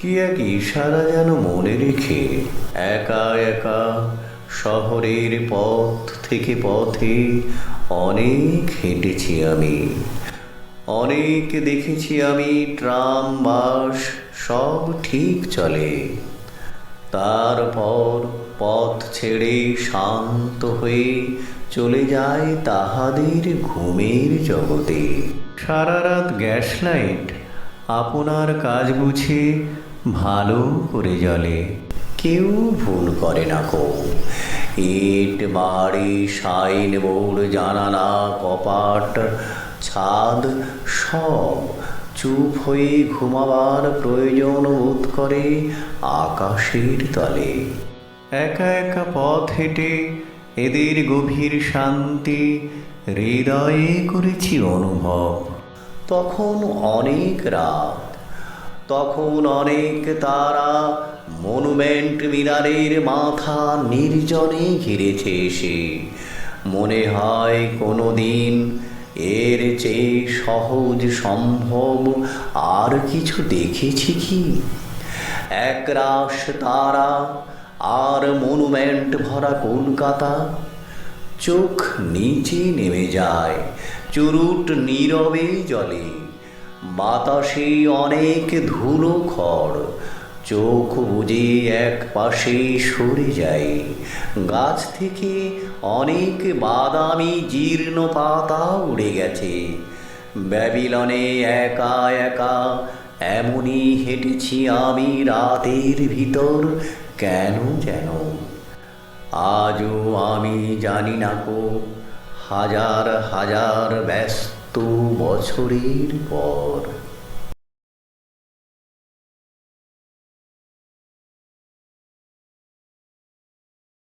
কি এক ইশারা যেন মনে রেখে একা একা শহরের পথ থেকে পথে অনেক হেঁটেছি আমি। অনেক দেখেছি আমি ট্রাম, বাস, সব ঠিক চলে। তারপর পথ ছেড়ে শান্ত হয়ে চলে যায় তাহাদের ঘুমের জগতে। সারা রাত গ্যাস লাইট, আপনার কাজ বুঝে ভালো করে জলে। কেউ ভুল করে না কো। ইট, বাড়ি সাইন বোর্ড, জানালা, কপাট, ছাদ, সব চুপ হয়ে ঘুমাবার প্রয়োজন বোধ করে আকাশের তলে। একা একা পথ হেঁটে এদের গভীর শান্তি হৃদয়ে করেছি অনুভব। তখন অনেক রাত তখন অনেক তারা মনুমেন্ট মিনারের মাথা নির্জনে ঘিরেছে এসে। মনে হয় কোনো দিন এর চেয়ে সহজ সম্ভব আর কিছু দেখেছি কি? একরাশ তারা আর মনুমেন্ট ভরা কলকাতা। চোখ নিচে নেমে যায়, চুরুট নীরবে জলে। বাতাসে অনেক ধুলো খড়। চোখ বুঝে এক পাশে সরে যায়। গাছ থেকে অনেক বাদামি জীর্ণ পাতা উড়ে গেছে। ব্যাবিলনে একা একা এমনই হেঁটেছি আমি রাতের ভিতর, কেন যেন? আজও আমি জানি না কো হাজার হাজার ব্যস্ত বছরের পর